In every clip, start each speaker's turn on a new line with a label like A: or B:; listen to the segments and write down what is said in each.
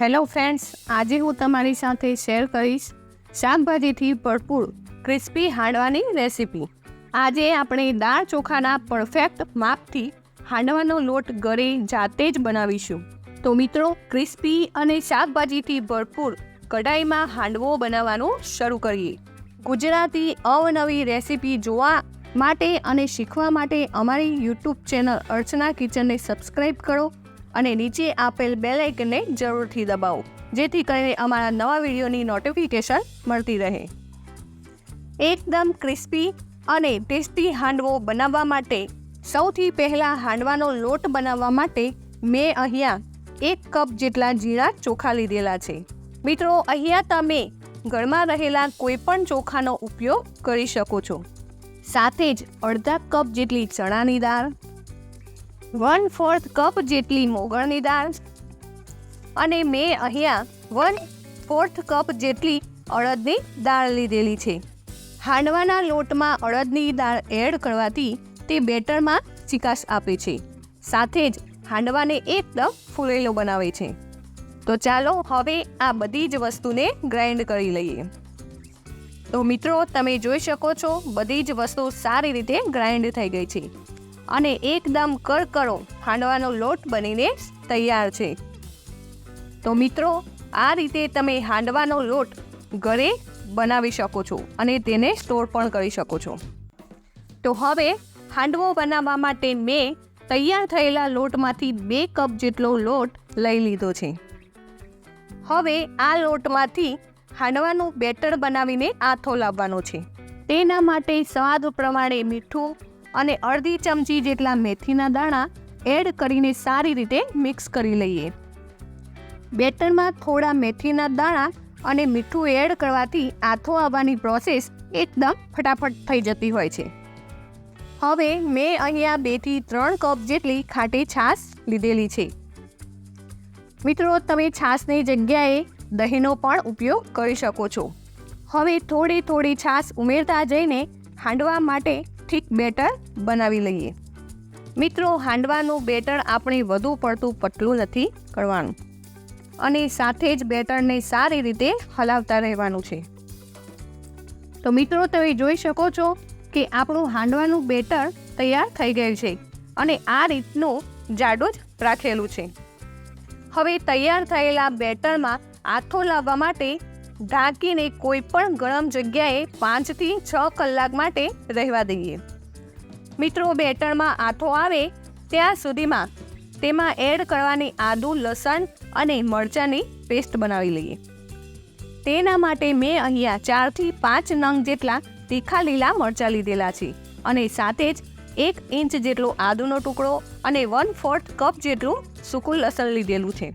A: Hello friends આજે હું તમારી સાથે શેર કરીશ શાકભાજીથી ભરપૂર ક્રિસ્પી હાંડવાની રેસીપી આજે આપણે દાળ ચોખાના પરફેક્ટ માપથી હાંડવાનો લોટ ઘરે જાતે જ બનાવીશું. તો મિત્રો ક્રિસ્પી અને શાકભાજીથી ભરપૂર કઢાઈમાં હાંડવો બનાવવાનું શરૂ કરીએ. ગુજરાતી અવનવી રેસીપી જોવા માટે અને શીખવા માટે અમારી યુટ્યુબ ચેનલ અર્ચના કિચનને સબસ્ક્રાઈબ કરો. અને નીચે આપેલ બેલ આઇકનને જરૂરથી દબાવો, જેથી કરીને અમારા નવા વિડીયોની નોટિફિકેશન મળતી રહે. એકદમ ક્રિસ્પી અને ટેસ્ટી હાંડવો બનાવવા માટે, સૌથી પહેલાં હાંડવાનો લોટ બનાવવા માટે મેં અહીંયા એક કપ જેટલા જીરા ચોખા લીધેલા છે. મિત્રો, અહીંયા તમે ઘરમાં રહેલા કોઈપણ ચોખાનો ઉપયોગ કરી શકો છો. સાથે જ અડધા કપ જેટલી ચણાની દાળ વન ફોર્થ કપ જેટલી મોગળની દાળ અને મેં અહીંયા વન ફોર્થ કપ જેટલી અડદની દાળ લીધેલી છે. હાંડવાના લોટમાં અડદની દાળ એડ કરવાથી તે બેટરમાં ચિકાસ આપે છે. સાથે જ હાંડવાને એકદમ ફૂલેલો બનાવે છે. તો ચાલો હવે આ બધી જ વસ્તુને ગ્રાઇન્ડ કરી લઈએ. તો મિત્રો, તમે જોઈ શકો છો, બધી જ વસ્તુ સારી રીતે ગ્રાઇન્ડ થઈ ગઈ છે. અને એકદમ કરકરો હાંડવાનો લોટ બનીને તૈયાર છે. તો મિત્રો, આ રીતે તમે હાંડવાનો લોટ ઘરે બનાવી શકો છો અને તેને સ્ટોર પણ કરી શકો છો. તો હવે હાંડવો બનાવવા માટે મેં તૈયાર થયેલા લોટમાંથી બે કપ જેટલો લોટ લઈ લીધો છે. હવે આ લોટમાંથી હાંડવાનું બેટર બનાવીને આથો લાવવાનો છે. તેના માટે સ્વાદ પ્રમાણે મીઠું અને અડધી ચમચી જેટલા મેથીના દાણા એડ કરીને સારી રીતે મિક્સ કરી લઈએ. બેટરમાં થોડા મેથીના દાણા અને મીઠું એડ કરવાથી આથો આવવાની પ્રોસેસ એકદમ ફટાફટ થઈ જતી હોય છે. હવે મેં અહીંયા બેથી ત્રણ કપ જેટલી ખાટી છાશ લીધેલી છે. મિત્રો, તમે છાશની જગ્યાએ દહીંનો પણ ઉપયોગ કરી શકો છો. હવે થોડી થોડી છાશ ઉમેરતા જઈને હાંડવા માટે ઠીક બેટર બનાવી લઈએ. મિત્રો, હાંડવાનું બેટર આપણે વધુ પડતું પતલું નથી કરવાનું. અને સાથે જ બેટરને સારી રીતે હલાવતા રહેવાનું છે. તો મિત્રો, તમે જોઈ શકો છો કે આપણું હાંડવાનું બેટર તૈયાર થઈ ગયું છે અને આ રીતનું જાડો જ રાખેલું છે. હવે તૈયાર થયેલા બેટરમાં આથો લાવવા માટે ઢાંકીને કોઈ પણ ગરમ જગ્યાએ પાંચથી છ કલાક માટે રહેવા દઈએ. મિત્રો બેટરમાં આથો આવે ત્યાં સુધીમાં તેમાં એડ કરવાની આદુ, લસણ અને મરચાંની પેસ્ટ બનાવી લઈએ. તેના માટે મેં અહીંયા ચારથી પાંચ નંગ જેટલા તીખા લીલા મરચાં લીધેલા છે અને સાથે જ એક ઇંચ જેટલો આદુનો ટુકડો અને વન ફોર્થ કપ જેટલું સૂકું લસણ લીધેલું છે.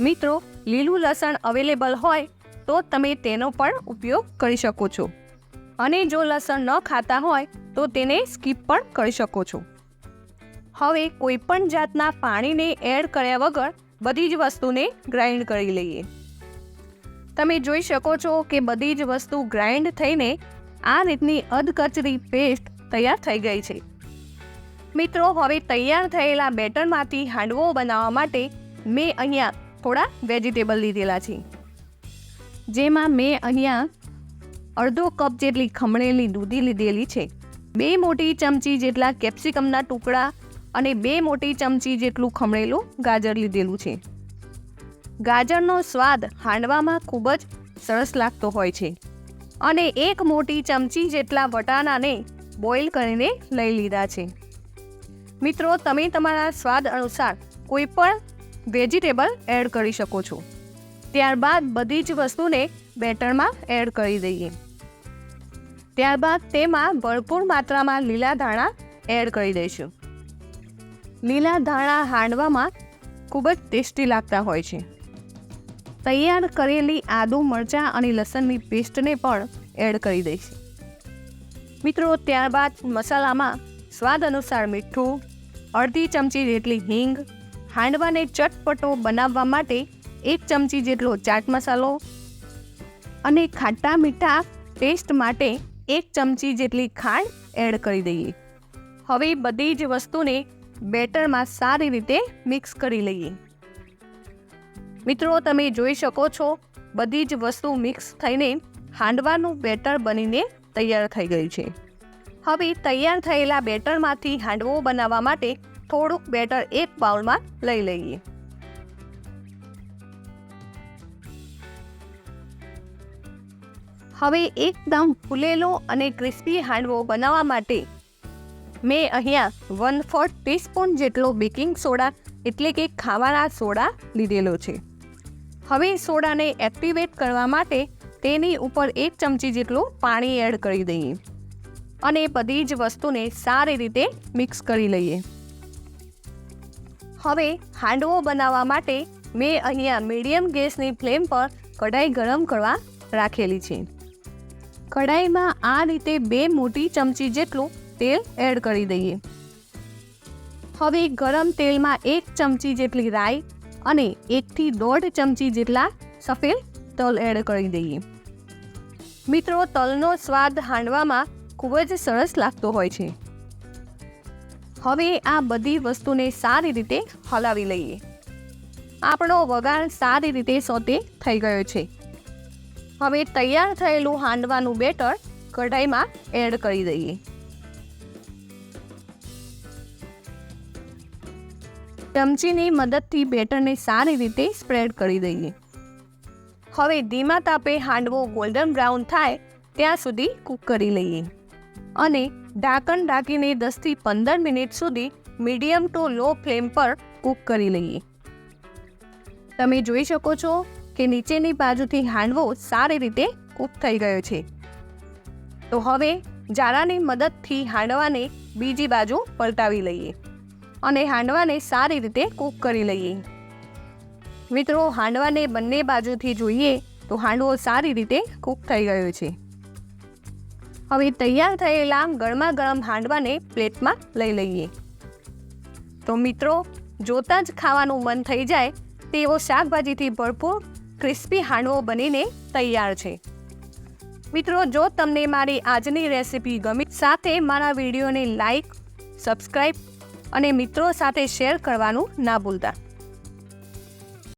A: મિત્રો, લીલું લસણ અવેલેબલ હોય તો તમે તેનો પણ ઉપયોગ કરી શકો છો. અને જો લસણ ન ખાતા હોય, તો તેને સ્કીપ પણ કરી શકો છો. હવે કોઈ પણ જાતના પાણીને એડ કર્યા વગર બધી જ વસ્તુને ગ્રાઇન્ડ કરી લઈએ. તમે જોઈ શકો છો કે બધી જ વસ્તુ ગ્રાઇન્ડ થઈને આ રીતની અધકચરી પેસ્ટ તૈયાર થઈ ગઈ છે. મિત્રો, હવે તૈયાર થયેલા બેટરમાંથી હાંડવો બનાવવા માટે મેં અહીંયા થોડા વેજીટેબલ લીધેલા છે. જેમાં મેં અહીંયા અડધો કપ જેટલી ખમણેલી દૂધી લીધેલી છે. બે મોટી ચમચી જેટલા કેપ્સિકમના ટુકડા અને બે મોટી ચમચી જેટલું ખમણેલું ગાજર લીધેલું છે. ગાજરનો સ્વાદ હાંડવામાં ખૂબ જ સરસ લાગતો હોય છે અને એક મોટી ચમચી જેટલા વટાણાને બોઇલ કરીને લઈ લીધા છે. મિત્રો, તમે તમારા સ્વાદ અનુસાર કોઈ પણ વેજીટેબલ એડ કરી શકો છો. ત્યારબાદ બધી જ વસ્તુને બેટરમાં એડ કરી દઈએ. ત્યારબાદ તેમાં ભરપૂર માત્રામાં લીલા ધાણા એડ કરી દઈશું. લીલા ધાણા હાંડવામાં ખૂબ જ ટેસ્ટી લાગતા હોય છે. તૈયાર કરેલી આદુ, મરચાં અને લસણની પેસ્ટને પણ એડ કરી દઈશું. મિત્રો, ત્યારબાદ મસાલામાં સ્વાદ અનુસાર મીઠું, અડધી ચમચી જેટલી હિંગ, હાંડવાને ચટપટો બનાવવા માટે એક ચમચી જેટલો ચાટ મસાલો અને ખાટા મીઠા ટેસ્ટ માટે એક ચમચી જેટલી ખાંડ એડ કરી દઈએ. હવે બધી જ વસ્તુને બેટરમાં સારી રીતે મિક્સ કરી લઈએ. મિત્રો, તમે જોઈ શકો છો, બધી જ વસ્તુ મિક્સ થઈને હાંડવાનું બેટર બનીને તૈયાર થઈ ગયું છે. હવે તૈયાર થયેલા બેટરમાંથી હાંડવો બનાવવા માટે થોડુંક બેટર એક બાઉલમાં લઈ લઈએ. હવે એકદમ ફૂલેલો અને ક્રિસ્પી હાંડવો બનાવવા માટે મેં અહીંયા વન ફોર્થ ટીસ્પૂન જેટલો બેકિંગ સોડા એટલે કે ખાવાના સોડા લીધેલો છે. હવે સોડાને એક્ટિવેટ કરવા માટે તેની ઉપર એક ચમચી જેટલું પાણી એડ કરી દઈએ અને બધી જ વસ્તુને સારી રીતે મિક્સ કરી લઈએ. હવે હાંડવો બનાવવા માટે મેં અહીંયા મીડિયમ ગેસની ફ્લેમ પર કઢાઈ ગરમ કરવા રાખેલી છે. કઢાઈમાં આ રીતે બે મોટી ચમચી જેટલું તેલ એડ કરી દઈએ. હવે ગરમ તેલમાં એક ચમચી જેટલી રાઈ અને એકથી દોઢ ચમચી જેટલા સફેદ તલ એડ કરી દઈએ. મિત્રો, તલનો સ્વાદ હાંડવામાં ખૂબ જ સરસ લાગતો હોય છે. હવે આ બધી વસ્તુને સારી રીતે હલાવી લઈએ. આપણો વઘાર સારી રીતે સોતે થઈ ગયો છે. હવે તૈયાર થયેલું હાંડવાનું બેટર કઢાઈમાં એડ કરી દઈએ. ચમચીની મદદથી બેટરને સારી રીતે સ્પ્રેડ કરી દઈએ. હવે ધીમા તાપે હાંડવો ગોલ્ડન બ્રાઉન થાય ત્યાં સુધી કૂક કરી લઈએ. અને ઢાંકણ ઢાંકીને દસથી પંદર મિનિટ સુધી મીડિયમ ટુ લો ફ્લેમ પર કૂક કરી લઈએ. તમે જોઈ શકો છો કે નીચેની બાજુથી હાંડવો સારી રીતે કૂક થઈ ગયો છે. તો હવે જાળાની મદદથી હાંડવાને બીજી બાજુ પલટાવી લઈએ અને હાંડવાને સારી રીતે કૂક કરી લઈએ. મિત્રો, હાંડવાને બંને બાજુથી જોઈએ તો હાંડવો સારી રીતે કૂક થઈ ગયો છે. હવે તૈયાર થયેલા ગરમા ગરમ હાંડવાને પ્લેટમાં લઈ લઈએ. તો મિત્રો, જોતાં જ ખાવાનું મન થઈ જાય તેવો શાકભાજીથી ભરપૂર ક્રિસ્પી હાંડવો બનીને તૈયાર છે. મિત્રો, જો તમને મારી આજની રેસિપી ગમી, સાથે મારા વિડીયોને લાઈક સબસ્ક્રાઈબ અને મિત્રો સાથે શેર કરવાનું ના ભૂલતા.